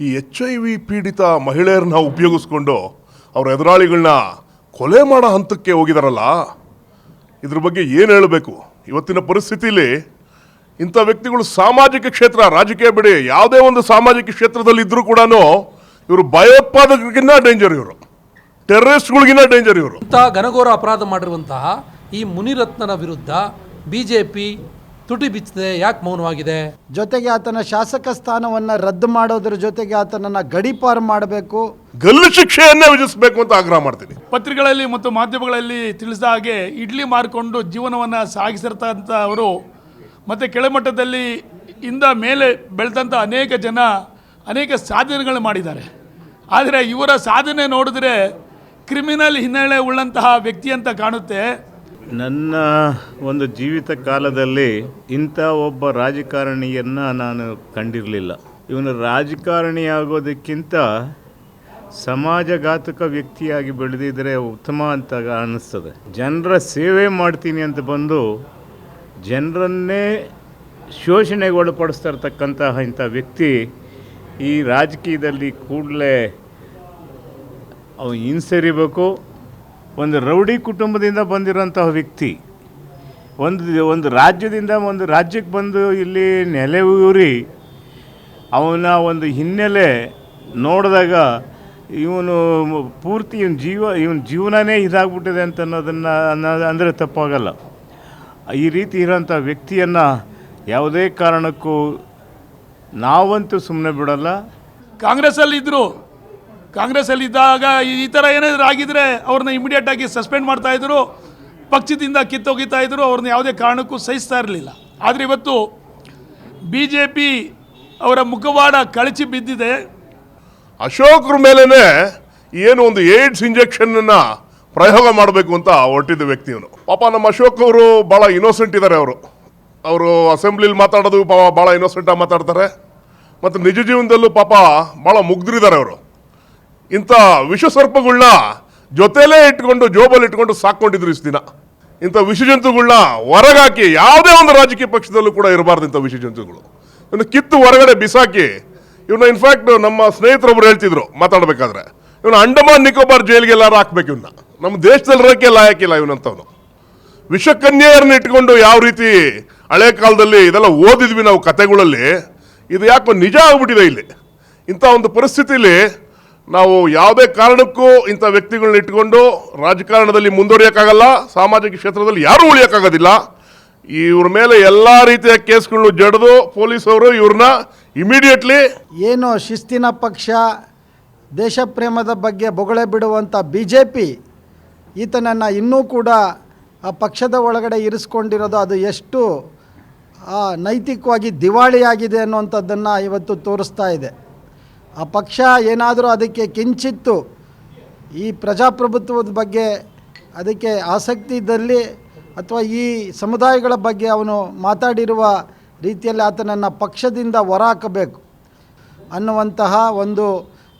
ಈ H I V ಪೀಡಿತ ಮಹಿಳೆಯರನ್ನ ಉಪಯೋಗಿಸ್ಕೊಂಡು ಅವ್ರ ಎದುರಾಳಿಗಳನ್ನ ಕೊಲೆ ಮಾಡೋ ಹಂತಕ್ಕೆ ಹೋಗಿದಾರಲ್ಲ, ಇದ್ರ ಬಗ್ಗೆ ಏನು ಹೇಳಬೇಕು? ಇವತ್ತಿನ ಪರಿಸ್ಥಿತಿಲಿ ಇಂಥ ವ್ಯಕ್ತಿಗಳು ಸಾಮಾಜಿಕ ಕ್ಷೇತ್ರ, ರಾಜಕೀಯ ಬಿಡಿ, ಯಾವುದೇ ಒಂದು ಸಾಮಾಜಿಕ ಕ್ಷೇತ್ರದಲ್ಲಿ ಇದ್ರೂ ಕೂಡ ಇವರು ಭಯೋತ್ಪಾದಕರಿಗಿನ್ನ ಡೇಂಜರ್ ಇವರು. ಟೆರರಿಸ್ಟ್ಗಳಿಗಿನ್ನ ಡೇಂಜರ್ ಇವರು. ಇಂಥ ಘನಘೋರ ಅಪರಾಧ ಮಾಡಿರುವಂತಹ ಈ ಮುನಿರತ್ನನ ವಿರುದ್ಧ ಬಿ ಜೆ ಪಿ ತುಟಿ ಬಿಚ್ಚಿದೆ ಯಾಕೆ ಮೌನವಾಗಿದೆ? ಜೊತೆಗೆ ಆತನ ಶಾಸಕ ಸ್ಥಾನವನ್ನು ರದ್ದು ಮಾಡೋದ್ರ ಜೊತೆಗೆ ಆತನನ್ನ ಗಡಿಪಾರು ಮಾಡಬೇಕು. ಗಲ್ಲು ಶಿಕ್ಷೆಯನ್ನೇ ವಿಧಿಸಬೇಕು ಅಂತ ಆಗ್ರಹ ಮಾಡ್ತೀನಿ. ಪತ್ರಿಕೆಗಳಲ್ಲಿ ಮತ್ತು ಮಾಧ್ಯಮಗಳಲ್ಲಿ ತಿಳಿಸಿದ ಹಾಗೆ ಇಡ್ಲಿ ಮಾರಿಕೊಂಡು ಜೀವನವನ್ನು ಸಾಗಿಸಿರ್ತಂಥ ಅವರು ಮತ್ತು ಕೆಳಮಟ್ಟದಲ್ಲಿ ಇಂದ ಮೇಲೆ ಬೆಳೆದಂಥ ಅನೇಕ ಜನ ಅನೇಕ ಸಾಧನೆಗಳು ಮಾಡಿದ್ದಾರೆ. ಆದರೆ ಇವರ ಸಾಧನೆ ನೋಡಿದ್ರೆ ಕ್ರಿಮಿನಲ್ ಹಿನ್ನೆಲೆ ಉಳ್ಳಂತಹ ವ್ಯಕ್ತಿ ಅಂತ ಕಾಣುತ್ತೆ. ನನ್ನ ಒಂದು ಜೀವಿತ ಕಾಲದಲ್ಲಿ ಇಂಥ ಒಬ್ಬ ರಾಜಕಾರಣಿಯನ್ನು ನಾನು ಕಂಡಿರಲಿಲ್ಲ. ಇವನು ರಾಜಕಾರಣಿ ಆಗೋದಕ್ಕಿಂತ ಸಮಾಜಘಾತಕ ವ್ಯಕ್ತಿಯಾಗಿ ಬೆಳೆದಿದ್ದರೆ ಉತ್ತಮ ಅಂತ ಅನ್ನಿಸ್ತದೆ ಜನರ ಸೇವೆ ಮಾಡ್ತೀನಿ ಅಂತ ಬಂದು ಜನರನ್ನೇ ಶೋಷಣೆಗೆ ಒಳಪಡಿಸ್ತಾ ಇರ್ತಕ್ಕಂತಹ ಇಂಥ ವ್ಯಕ್ತಿ ಈ ರಾಜಕೀಯದಲ್ಲಿ ಕೂಡಲೇ ಅವು ಹಿಂಸರಿಬೇಕು. ಒಂದು ರೌಡಿ ಕುಟುಂಬದಿಂದ ಬಂದಿರೋಂತಹ ವ್ಯಕ್ತಿ, ಒಂದು ಒಂದು ರಾಜ್ಯದಿಂದ ಒಂದು ರಾಜ್ಯಕ್ಕೆ ಬಂದು ಇಲ್ಲಿ ನೆಲೆಯೂರಿ ಅವನ ಒಂದು ಹಿನ್ನೆಲೆ ನೋಡಿದಾಗ ಇವನು ಪೂರ್ತಿ ಇವನ ಜೀವ, ಇವನ ಜೀವನನೇ ಇದಾಗ್ಬಿಟ್ಟಿದೆ ಅಂತ ಅನ್ನೋದನ್ನು ಅನ್ನೋದು ಅಂದರೆ ತಪ್ಪಾಗಲ್ಲ. ಈ ರೀತಿ ಇರೋಂಥ ವ್ಯಕ್ತಿಯನ್ನು ಯಾವುದೇ ಕಾರಣಕ್ಕೂ ನಾವಂತೂ ಸುಮ್ಮನೆ ಬಿಡಲ್ಲ. ಕಾಂಗ್ರೆಸ್ಸಲ್ಲಿ ಇದ್ದರು ಕಾಂಗ್ರೆಸ್ಸಲ್ಲಿ ಇದ್ದಾಗ ಈ- ಥರ ಏನಾದರೂ ಆಗಿದ್ರೆ ಅವ್ರನ್ನ ಇಮಿಡಿಯೇಟ್ ಆಗಿ ಸಸ್ಪೆಂಡ್ ಮಾಡ್ತಾ ಇದ್ರು, ಪಕ್ಷದಿಂದ ಕಿತ್ತೊಗಿತಾ ಇದ್ರು, ಅವ್ರನ್ನ ಯಾವುದೇ ಕಾರಣಕ್ಕೂ ಸಹಿಸ್ತಾ ಇರಲಿಲ್ಲ. ಆದರೆ ಇವತ್ತು ಬಿ ಜೆ ಪಿ ಅವರ ಮುಖವಾಡ ಕಳಚಿ ಬಿದ್ದಿದೆ. ಅಶೋಕ್ರ ಮೇಲೇ ಏನು ಒಂದು ಏಡ್ಸ್ ಇಂಜೆಕ್ಷನ್ನ ಪ್ರಯೋಗ ಮಾಡಬೇಕು ಅಂತ ಹೊರಟಿದ್ದ ವ್ಯಕ್ತಿ ಇವನು ಪಾಪ ನಮ್ಮ ಅಶೋಕ್ ಅವರು ಭಾಳ ಇನ್ನೋಸೆಂಟ್ ಇದ್ದಾರೆ ಅವರು. ಅವರು ಅಸೆಂಬ್ಲಿಲಿ ಮಾತಾಡೋದು ಪಾಪ ಭಾಳ ಇನ್ನೋಸೆಂಟಾಗಿ ಮಾತಾಡ್ತಾರೆ. ಮತ್ತು ನಿಜ ಜೀವನದಲ್ಲೂ ಪಾಪ ಭಾಳ ಮುಗ್ಧರಿದ್ದಾರೆ ಅವರು. ಇಂಥ ವಿಷಸರ್ಪಗಳನ್ನ ಜೊತೆಲೇ ಇಟ್ಕೊಂಡು ಜೋಬಲ್ಲಿ ಇಟ್ಕೊಂಡು ಸಾಕೊಂಡಿದ್ರು ಇಷ್ಟು ದಿನ. ಇಂಥ ವಿಷಜಂತುಗಳನ್ನ ಹೊರಗಾಕಿ ಯಾವುದೇ ಒಂದು ರಾಜಕೀಯ ಪಕ್ಷದಲ್ಲೂ ಕೂಡ ಇರಬಾರ್ದು ಇಂಥ ವಿಷಜಂತುಗಳು. ಇನ್ನು ಕಿತ್ತು ಹೊರಗಡೆ ಬಿಸಾಕಿ ಇವನ್ನ ಇನ್ಫ್ಯಾಕ್ಟ್ ನಮ್ಮ ಸ್ನೇಹಿತರೊಬ್ಬರು ಹೇಳ್ತಿದ್ರು ಮಾತಾಡಬೇಕಾದ್ರೆ. ಇವನು ಅಂಡಮಾನ್ ನಿಕೋಬಾರ್ ಜೈಲಿಗೆ ಹಾಕ್ಬೇಕು ಇವನ್ನ ನಮ್ಮ ದೇಶದಲ್ಲಿ ಇರೋಕ್ಕೆ ಲಾಯಕ್ಕಿಲ್ಲ ಇವನಂತವನು ವಿಷಕನ್ಯೆಯರನ್ನ ಇಟ್ಕೊಂಡು ಯಾವ ರೀತಿ ಹಳೆ ಕಾಲದಲ್ಲಿ ಇದೆಲ್ಲ ಓದಿದ್ವಿ ನಾವು ಕತೆಗಳಲ್ಲಿ, ಇದು ಯಾಕೋ ನಿಜ ಆಗ್ಬಿಟ್ಟಿದೆ ಇಲ್ಲಿ. ಇಂಥ ಒಂದು ಪರಿಸ್ಥಿತಿಲಿ ನಾವು ಯಾವುದೇ ಕಾರಣಕ್ಕೂ ಇಂಥ ವ್ಯಕ್ತಿಗಳನ್ನ ಇಟ್ಕೊಂಡು ರಾಜಕಾರಣದಲ್ಲಿ ಮುಂದುವರಿಯೋಕ್ಕಾಗಲ್ಲ, ಸಾಮಾಜಿಕ ಕ್ಷೇತ್ರದಲ್ಲಿ ಯಾರೂ ಉಳಿಯೋಕ್ಕಾಗೋದಿಲ್ಲ. ಇವ್ರ ಮೇಲೆ ಎಲ್ಲ ರೀತಿಯ ಕೇಸ್ಗಳನ್ನು ಜಡಿದು ಪೊಲೀಸವರು ಇವ್ರನ್ನ ಇಮಿಡಿಯೇಟ್ಲಿ ಏನು ಶಿಸ್ತಿನ ಪಕ್ಷ ದೇಶಪ್ರೇಮದ ಬಗ್ಗೆ ಬೊಗಳೆ ಬಿಡುವಂಥ ಬಿ ಜೆ ಪಿ ಈತನನ್ನು ಇನ್ನೂ ಕೂಡ ಆ ಪಕ್ಷದ ಒಳಗಡೆ ಇರಿಸ್ಕೊಂಡಿರೋದು ಅದು ಎಷ್ಟು ನೈತಿಕವಾಗಿ ದಿವಾಳಿಯಾಗಿದೆ ಅನ್ನುವಂಥದ್ದನ್ನು ಇವತ್ತು ತೋರಿಸ್ತಾ ಇದೆ. ಆ ಪಕ್ಷ ಏನಾದರೂ ಅದಕ್ಕೆ ಕಿಂಚಿತ್ತು ಈ ಪ್ರಜಾಪ್ರಭುತ್ವದ ಬಗ್ಗೆ ಅದಕ್ಕೆ ಆಸಕ್ತಿ ಇದ್ದಲ್ಲಿ ಅಥವಾ ಈ ಸಮುದಾಯಗಳ ಬಗ್ಗೆ ಅವನು ಮಾತಾಡಿರುವ ರೀತಿಯಲ್ಲಿ ಆತನನ್ನು ಪಕ್ಷದಿಂದ ಹೊರಹಾಕಬೇಕು ಅನ್ನುವಂತಹ ಒಂದು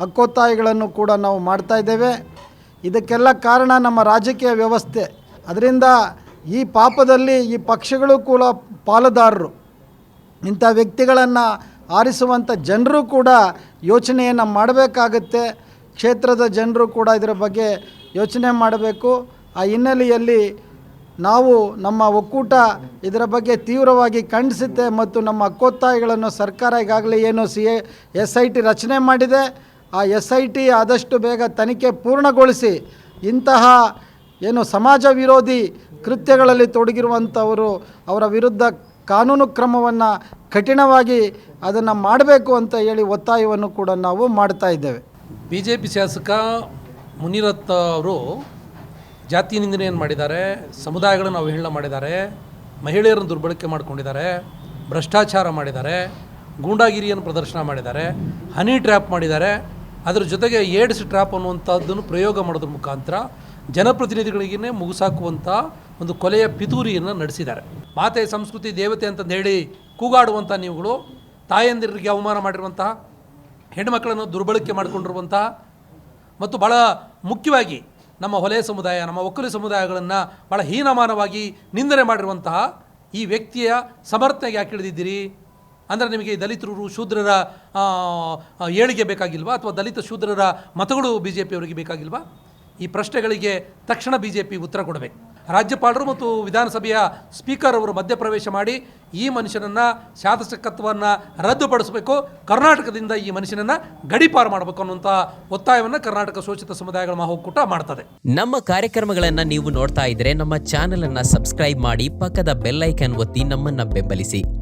ಹಕ್ಕೊತ್ತಾಯಗಳನ್ನು ಕೂಡ ನಾವು ಮಾಡ್ತಾ ಇದ್ದೇವೆ. ಇದಕ್ಕೆಲ್ಲ ಕಾರಣ ನಮ್ಮ ರಾಜಕೀಯ ವ್ಯವಸ್ಥೆ. ಅದರಿಂದ ಈ ಪಾಪದಲ್ಲಿ ಈ ಪಕ್ಷಗಳು ಕೂಡ ಪಾಲುದಾರರು. ಇಂಥ ವ್ಯಕ್ತಿಗಳನ್ನು ಆರಿಸುವಂಥ ಜನರು ಕೂಡ ಯೋಚನೆಯನ್ನು ಮಾಡಬೇಕಾಗತ್ತೆ. ಕ್ಷೇತ್ರದ ಜನರು ಕೂಡ ಇದರ ಬಗ್ಗೆ ಯೋಚನೆ ಮಾಡಬೇಕು. ಆ ಹಿನ್ನೆಲೆಯಲ್ಲಿ ನಾವು ನಮ್ಮ ಒಕ್ಕೂಟ ಇದರ ಬಗ್ಗೆ ತೀವ್ರವಾಗಿ ಖಂಡಿಸುತ್ತೆ ಮತ್ತು ನಮ್ಮ ಹಕ್ಕೊತ್ತಾಯಗಳನ್ನು ಸರ್ಕಾರ ಈಗಾಗಲೇ ಏನು ಸಿ ಎಸ್ ಐ ಟಿ ರಚನೆ ಮಾಡಿದೆ. ಆ ಎಸ್ ಐ ಟಿ ಆದಷ್ಟು ಬೇಗ ತನಿಖೆ ಪೂರ್ಣಗೊಳಿಸಿ ಇಂತಹ ಏನು ಸಮಾಜ ವಿರೋಧಿ ಕೃತ್ಯಗಳಲ್ಲಿ ತೊಡಗಿರುವಂಥವರು ಅವರ ವಿರುದ್ಧ ಕಾನೂನು ಕ್ರಮವನ್ನು ಕಠಿಣವಾಗಿ ಅದನ್ನು ಮಾಡಬೇಕು ಅಂತ ಹೇಳಿ ಒತ್ತಾಯವನ್ನು ಕೂಡ ನಾವು ಮಾಡ್ತಾ ಇದ್ದೇವೆ. ಬಿ ಜೆ ಪಿ ಶಾಸಕ ಮುನಿರತ್ನ ಅವರು ಜಾತಿ ನಿಂದನೆಯನ್ನು ಮಾಡಿದ್ದಾರೆ, ಸಮುದಾಯಗಳನ್ನು ಅವಹೇಳನ ಮಾಡಿದ್ದಾರೆ, ಮಹಿಳೆಯರನ್ನು ದುರ್ಬಳಕೆ ಮಾಡ್ಕೊಂಡಿದ್ದಾರೆ, ಭ್ರಷ್ಟಾಚಾರ ಮಾಡಿದ್ದಾರೆ, ಗೂಂಡಾಗಿರಿಯನ್ನು ಪ್ರದರ್ಶನ ಮಾಡಿದ್ದಾರೆ, ಹನಿ ಟ್ರ್ಯಾಪ್ ಮಾಡಿದ್ದಾರೆ, ಅದರ ಜೊತೆಗೆ ಏಡ್ಸ್ ಟ್ರ್ಯಾಪ್ ಅನ್ನುವಂಥದ್ದನ್ನು ಪ್ರಯೋಗ ಮಾಡೋದ್ರ ಮುಖಾಂತರ ಜನಪ್ರತಿನಿಧಿಗಳಿಗೇ ಮುಗಿಸಾಕುವಂಥ ಒಂದು ಕೊಲೆಯ ಪಿತೂರಿಯನ್ನು ನಡೆಸಿದ್ದಾರೆ. ಮಾತೆ ಸಂಸ್ಕೃತಿ ದೇವತೆ ಅಂತಂದು ಹೇಳಿ ಕೂಗಾಡುವಂಥ ನೀವುಗಳು, ತಾಯಂದಿರಿಗೆ ಅವಮಾನ ಮಾಡಿರುವಂತಹ, ಹೆಣ್ಮಕ್ಳನ್ನು ದುರ್ಬಳಕೆ ಮಾಡಿಕೊಂಡಿರುವಂತಹ ಮತ್ತು ಭಾಳ ಮುಖ್ಯವಾಗಿ ನಮ್ಮ ಹೊಲೆ ಸಮುದಾಯ, ನಮ್ಮ ಒಕ್ಕಲು ಸಮುದಾಯಗಳನ್ನು ಭಾಳ ಹೀನಮಾನವಾಗಿ ನಿಂದನೆ ಮಾಡಿರುವಂತಹ ಈ ವ್ಯಕ್ತಿಯ ಸಮರ್ಥನೆಗೆ ಯಾಕೆ ಹಿಡಿದಿದ್ದೀರಿ ಅಂದರೆ ನಿಮಗೆ ದಲಿತರು, ಶೂದ್ರರ ಏಳಿಗೆ ಬೇಕಾಗಿಲ್ವಾ? ಅಥವಾ ದಲಿತ ಶೂದ್ರರ ಮತಗಳು ಬಿ ಜೆ ಪಿಯವರಿಗೆ ಬೇಕಾಗಿಲ್ವಾ? ಈ ಪ್ರಶ್ನೆಗಳಿಗೆ ತಕ್ಷಣ ಬಿ ಜೆ ಪಿ ಉತ್ತರ ಕೊಡಬೇಕು. ರಾಜ್ಯಪಾಲರು ಮತ್ತು ವಿಧಾನಸಭೆಯ ಸ್ಪೀಕರ್ ಅವರು ಮಧ್ಯಪ್ರವೇಶ ಮಾಡಿ ಈ ಮನುಷ್ಯನನ್ನು ಶಾಸಕತ್ವವನ್ನು ರದ್ದುಪಡಿಸಬೇಕು, ಕರ್ನಾಟಕದಿಂದ ಈ ಮನುಷ್ಯನನ್ನು ಗಡಿಪಾರು ಮಾಡಬೇಕು ಅನ್ನುವಂಥ ಒತ್ತಾಯವನ್ನು ಕರ್ನಾಟಕ ಶೋಷಿತ ಸಮುದಾಯಗಳ ಮಹಾಕೂಟ ಮಾಡ್ತದೆ. ನಮ್ಮ ಕಾರ್ಯಕ್ರಮಗಳನ್ನು ನೀವು ನೋಡ್ತಾ ಇದ್ರೆ ನಮ್ಮ ಚಾನೆಲ್ ಅನ್ನ ಸಬ್ಸ್ಕ್ರೈಬ್ ಮಾಡಿ ಪಕ್ಕದ ಬೆಲ್ಲೈಕನ್ ಒತ್ತಿ ನಮ್ಮನ್ನ ಬೆಂಬಲಿಸಿ.